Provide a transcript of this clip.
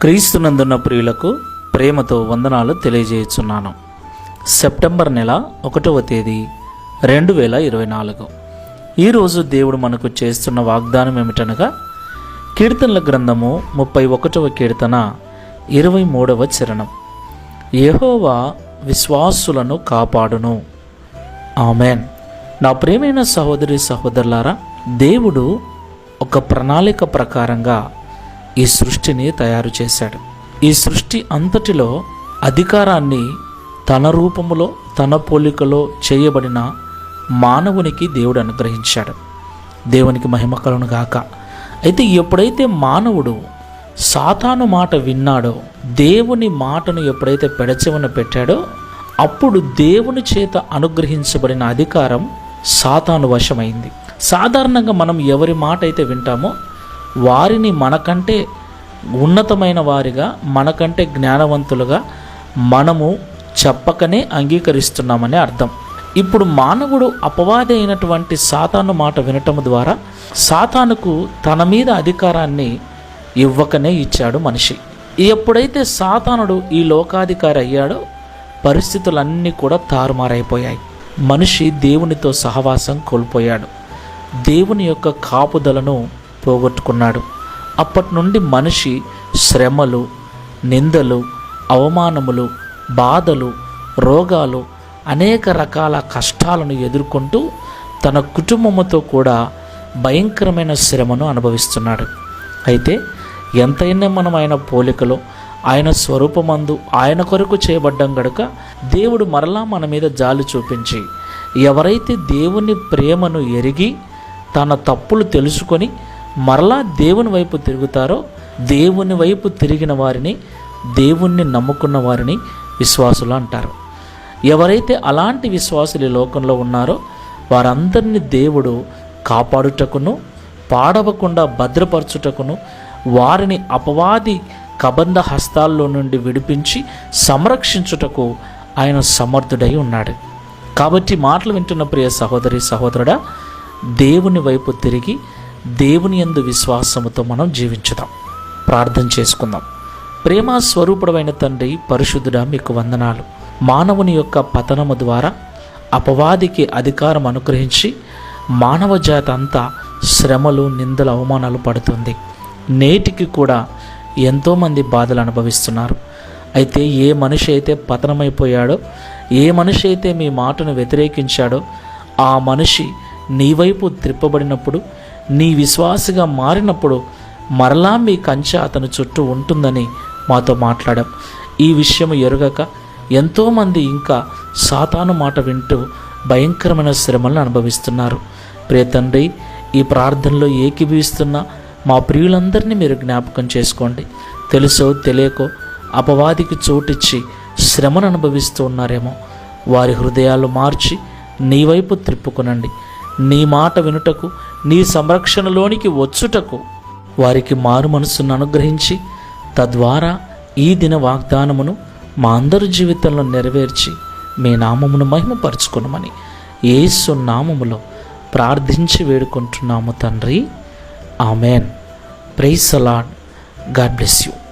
క్రీస్తునందున్న ప్రియులకు ప్రేమతో వందనాలు తెలియజేయుచున్నాను. సెప్టెంబర్ నెల ఒకటవ తేదీ రెండు వేల ఇరవై నాలుగు. ఈరోజు దేవుడు మనకు చేస్తున్న వాగ్దానం ఏమిటనగా కీర్తనల గ్రంథము ముప్పై ఒకటవ కీర్తన ఇరవై మూడవ చరణం. యహోవా విశ్వాసులను కాపాడును. ఆమెన్. నా ప్రేమైన సహోదరి సహోదరులారా దేవుడు ఒక ప్రణాళిక ప్రకారంగా ఈ సృష్టిని తయారు చేశాడు. ఈ సృష్టి అంతటిలో అధికారాన్ని తన రూపములో తన పోలికలో చేయబడిన మానవునికి దేవుడు అనుగ్రహించాడు. దేవునికి మహిమ కలను గాక. అయితే ఎప్పుడైతే మానవుడు సాతాను మాట విన్నాడో దేవుని మాటను ఎప్పుడైతే పెడచెవన పెట్టాడో అప్పుడు దేవుని చేత అనుగ్రహించబడిన అధికారం సాతాను వశమైంది. సాధారణంగా మనం ఎవరి మాట అయితే వింటామో వారిని మనకంటే ఉన్నతమైన వారిగా మనకంటే జ్ఞానవంతులుగా మనము చెప్పకనే అంగీకరిస్తున్నామని అర్థం. ఇప్పుడు మానవుడు అపవాది అయినటువంటి సాతాను మాట వినటం ద్వారా సాతానుకు తన మీద అధికారాన్ని ఇవ్వకనే ఇచ్చాడు మనిషి. ఎప్పుడైతే సాతానుడు ఈ లోకాధికారి అయ్యాడో పరిస్థితులన్నీ కూడా తారుమారైపోయాయి. మనిషి దేవునితో సహవాసం కోల్పోయాడు. దేవుని యొక్క కాపుదలను పోగొట్టుకున్నాడు. అప్పటి నుండి మనిషి శ్రమలు నిందలు అవమానములు బాధలు రోగాలు అనేక రకాల కష్టాలను ఎదుర్కొంటూ తన కుటుంబముతో కూడా భయంకరమైన శ్రమను అనుభవిస్తున్నాడు. అయితే ఎంతైనా మనం ఆయన పోలికలో ఆయన స్వరూపమందు ఆయన కొరకు చేయబడ్డం గడుక దేవుడు మరలా మన మీద జాలి చూపించి ఎవరైతే దేవుని ప్రేమను ఎరిగి తన తప్పులు తెలుసుకొని మరలా దేవుని వైపు తిరుగుతారో దేవుని వైపు తిరిగిన వారిని దేవుణ్ణి నమ్ముకున్న వారిని విశ్వాసులు అంటారు. ఎవరైతే అలాంటి విశ్వాసులు ఈ లోకంలో ఉన్నారో వారందరినీ దేవుడు కాపాడుటకును పాడవకుండా భద్రపరచుటకును వారిని అపవాది కబంధ హస్తాల్లో నుండి విడిపించి సంరక్షించుటకు ఆయన సమర్థుడై ఉన్నాడు. కాబట్టి మాటలు వింటున్న ప్రియ సహోదరి సహోదరుడా దేవుని వైపు తిరిగి దేవుని యందు విశ్వాసముతో మనం జీవించుదాం. ప్రార్థన చేసుకుందాం. ప్రేమ స్వరూపుడమైన తండ్రి పరిశుద్ధుడ మీకు వందనాలు. మానవుని యొక్క పతనము ద్వారా అపవాదికి అధికారం అనుగ్రహించి మానవ జాతి అంతా శ్రమలు నిందలు అవమానాలు పడుతుంది. నేటికి కూడా ఎంతోమంది బాధలు అనుభవిస్తున్నారు. అయితే ఏ మనిషి అయితే పతనమైపోయాడో ఏ మనిషి అయితే మీ మాటను వ్యతిరేకించాడో ఆ మనిషి నీ వైపు త్రిప్పబడినప్పుడు నీ విశ్వాసిగా మారినప్పుడు మరలా మీ కంచె అతని చుట్టూ ఉంటుందని మాతో మాట్లాడాం. ఈ విషయం ఎరుగక ఎంతోమంది ఇంకా సాతాను మాట వింటూ భయంకరమైన శ్రమలను అనుభవిస్తున్నారు. ప్రియతండ్రి ఈ ప్రార్థనలో ఏకీభవిస్తున్న మా ప్రియులందరినీ మీరు జ్ఞాపకం చేసుకోండి. తెలుసో తెలియకో అపవాదికి చోటిచ్చి శ్రమను అనుభవిస్తూ ఉన్నారేమో. వారి హృదయాలు మార్చి నీ వైపు త్రిప్పుకునండి. నీ మాట వినుటకు నీ సంరక్షణలోనికి వచ్చుటకు వారికి మారు మనస్సును అనుగ్రహించి తద్వారా ఈ దిన వాగ్దానమును మా అందరి జీవితంలో నెరవేర్చి మీ నామమును మహిమపరచుకునమని యేసు నామములో ప్రార్థించి వేడుకుంటున్నాము తండ్రి. ఆమెన్. ప్రైస్ అలాడ్ గాడ్ బ్లెస్ యూ.